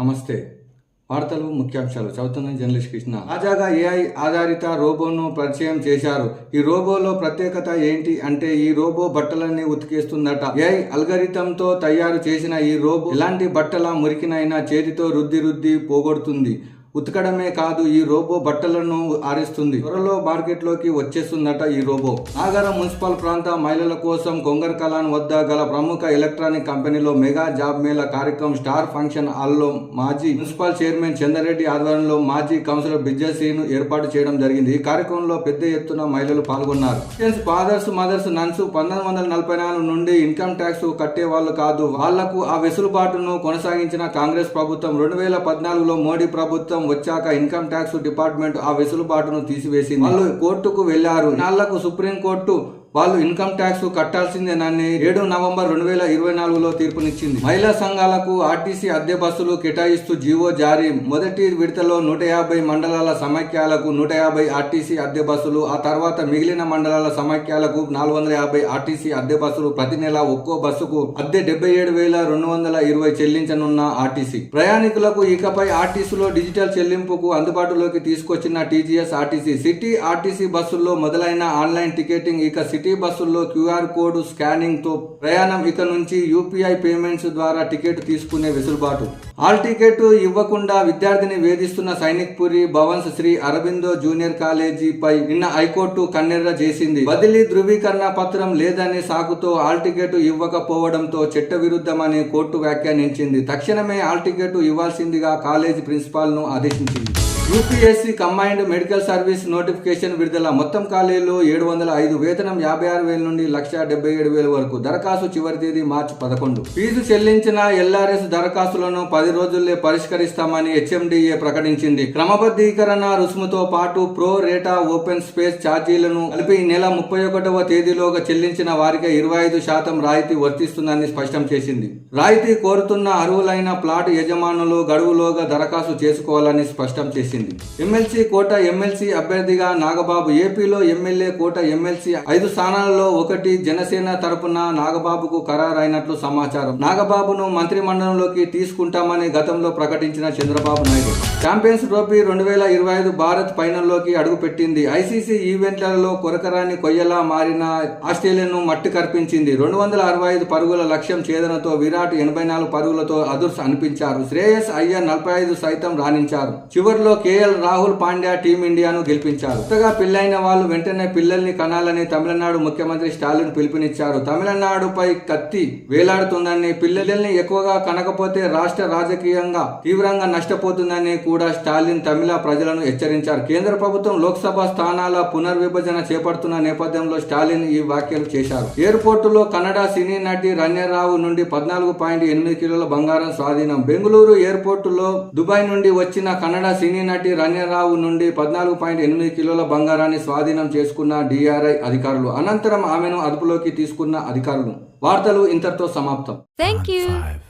నమస్తే. వార్తలు ముఖ్యాంశాలు చదువుతున్న జర్నలిస్ట్ కృష్ణ. తాజాగా ఏఐ ఆధారిత రోబోను పరిచయం చేశారు. ఈ రోబోలో ప్రత్యేకత ఏంటి అంటే ఈ రోబో బట్టలన్నీ ఉతికేస్తుందట. ఏఐ అల్గరితంతో తయారు చేసిన ఈ రోబో ఎలాంటి బట్టల మురికినైనా చేతితో రుద్ది రుద్ది పోగొడుతుంది. ఉతకడమే కాదు ఈ రోబో బట్టలను ఆరిస్తుంది. త్వరలో మార్కెట్లోకి వచ్చేస్తుందట ఈ రోబో. నాగర మున్సిపల్ ప్రాంత మహిళల కోసం కొంగర్ కలాన్ వద్ద గల ప్రముఖ ఎలక్ట్రానిక్ కంపెనీలో మెగా జాబ్ మేళ కార్యక్రమం స్టార్ ఫంక్షన్ హాల్లో మాజీ మున్సిపల్ చైర్మన్ చంద్రరెడ్డి ఆధ్వర్యంలో మాజీ కౌన్సిలర్ బిజ్జసీను ఏర్పాటు చేయడం జరిగింది. ఈ కార్యక్రమంలో పెద్ద ఎత్తున మహిళలు పాల్గొన్నారు. ఫాదర్స్ మదర్స్ నన్స్ పంతొమ్మిది వందల నలభై నాలుగు నుండి ఇన్కమ్ ట్యాక్స్ కట్టే వాళ్ళు కాదు. వాళ్ళకు ఆ వెసులుబాటును కొనసాగించిన కాంగ్రెస్ ప్రభుత్వం రెండు వేల పద్నాలుగులో మోడీ ప్రభుత్వం వచ్చాక ఇన్కమ్ ట్యాక్స్ డిపార్ట్మెంట్ ఆ వెసులుబాటును తీసివేసింది. వాళ్ళు కోర్టుకు వెళ్ళారు నాళ్ళకు సుప్రీం కోర్టు వాళ్ళు ఇన్కమ్ ట్యాక్స్ కట్టాల్సిందేనని ఏడు నవంబర్ రెండు వేల ఇరవై నాలుగులో తీర్పునిచ్చింది. మహిళా సంఘాలకు ఆర్టీసీ అద్దె బస్సులు కేటాయిస్తూ జీవో జారీ. మొదటి విడతలో నూట యాభై మండలాల సమైక్యాలకు నూట యాభై ఆర్టీసీ అద్దె బస్సులు ఆ తర్వాత మిగిలిన మండలాల సమైక్యాలకు నాలుగు వందల యాభై ఆర్టీసీ అద్దె బస్సులు ప్రతి నెల ఒక్కో బస్సుకు అద్దె డెబ్బై ఏడు వేల రెండు వందల ఇరవై చెల్లించనున్న ఆర్టీసీ. ప్రయాణికులకు ఇకపై ఆర్టీసీలో డిజిటల్ చెల్లింపుకు అందుబాటులోకి తీసుకొచ్చిన టీజీఎస్ ఆర్టీసీ. సిటీ ఆర్టీసీ బస్సుల్లో మొదలైన ఆన్లైన్ టికెటింగ్ ఇక సిటీ సిటీ బస్సుల్లో క్యూఆర్ కోడ్ స్కానింగ్తో ప్రయాణం ఇక నుంచి యూపీఐ పేమెంట్స్ ద్వారా టికెట్ తీసుకునే వెసులుబాటు. హాల్ టికెట్ ఇవ్వకుండా విద్యార్థిని వేధిస్తున్న సైనిక్ పురి భవన్స్ శ్రీ అరబిందో జూనియర్ కాలేజీపై నిన్న హైకోర్టు కన్నెర్ర చేసింది. బదిలీ ధృవీకరణ పత్రం లేదని సాకుతో హాల్ టికెట్ ఇవ్వకపోవడంతో చట్టవిరుద్ధమని కోర్టు వ్యాఖ్యానించింది. తక్షణమే హాల్ టికెట్ ఇవ్వాల్సిందిగా కాలేజీ ప్రిన్సిపాల్ను ఆదేశించింది. UPSC combined medical service notification విడుదల మొత్తం ఖాళీలు ఏడు వందల ఐదు వేతనం యాభై ఆరు వేల నుండి లక్ష డెబ్బై ఏడు వేల వరకు. దరఖాస్తు చివరి తేదీ మార్చి పదకొండు. ఫీజు చెల్లించిన ఎల్ఆర్ఎస్ దరఖాస్తులను పది రోజుల్లో పరిష్కరిస్తామని హెచ్ఎండిఏ ప్రకటించింది. క్రమబద్ధీకరణ రుసుముతో పాటు ప్రో రేటా ఓపెన్ స్పేస్ ఛార్జీలను కలిపి నెల ముప్పై ఒకటవ తేదీలోగా చెల్లించిన వారికి ఇరవై ఐదు శాతం రాయితీ వర్తిస్తుందని స్పష్టం చేసింది. రాయితీ కోరుతున్న అర్హులైన ప్లాట్ యజమానులు గడువులోగా దరఖాస్తు చేసుకోవాలని స్పష్టం చేసింది. ఎమ్మెల్సీ కోట ఎమ్మెల్సీ అభ్యర్థిగా నాగబాబు ఏపీలో ఎమ్మెల్యే కోట ఎమ్మెల్సీ ఐదు స్థానాలలో ఒకటి జనసేన తరపున నాగబాబుకు ఖరారైనట్లు సమాచారం. నాగబాబును మంత్రి మండలంలోకి తీసుకుంటామని గతంలో ప్రకటించిన చంద్రబాబు నాయుడు. ఛాంపియన్స్ ట్రోఫీ రెండు వేల ఇరవై ఐదు భారత్ ఫైనల్లోకి అడుగుపెట్టింది. ఐసీసీ ఈవెంట్లలో కొరకరాని కొయ్యలా మారిన ఆస్ట్రేలియాను మట్టి కర్పించింది. రెండు వందల అరవై ఐదు పరుగుల లక్ష్యం ఛేదనతో విరాట్ ఎనభై నాలుగు పరుగులతో అదుర్స్ అనిపించారు. శ్రేయస్ అయ్యర్ నలభై ఐదు సైతం రాణించారు. చివరిలో కేఎల్ రాహుల్ పాండ్యా టీమిండియాను గెలిపించారు. కొత్తగా పెళ్ళైన వాళ్ళు వెంటనే పిల్లల్ని కనాలని తమిళనాడు ముఖ్యమంత్రి స్టాలిన్ పిలుపునిచ్చారు. తమిళనాడుపై కత్తి వేలాడుతుందని పిల్లల్ని ఎక్కువగా కనకపోతే రాష్ట్ర రాజకీయంగా తీవ్రంగా నష్టపోతుందని కూడా స్టాలిన్ తమిళ ప్రజలను హెచ్చరించారు. కేంద్ర ప్రభుత్వం లోక్సభ స్థానాల పునర్విభజన చేపడుతున్న నేపథ్యంలో స్టాలిన్ ఈ వ్యాఖ్యలు చేశారు. ఎయిర్పోర్టులో కన్నడ సినీ నటి రణ్యరావు నుండి పద్నాలుగు పాయింట్ ఎనిమిది కిలోల బంగారం స్వాధీనం. బెంగళూరు ఎయిర్పోర్టులో దుబాయ్ నుండి వచ్చిన కన్నడ సినీ నటి రణ్యరావు నుండి పద్నాలుగు పాయింట్ ఎనిమిది కిలోల బంగారాన్ని స్వాధీనం చేసుకున్న డిఆర్ఐ అధికారులు. అనంతరం ఆమెను అదుపులోకి తీసుకున్న అధికారులు. వార్తలు ఇంతటితో సమాప్తం. You. five,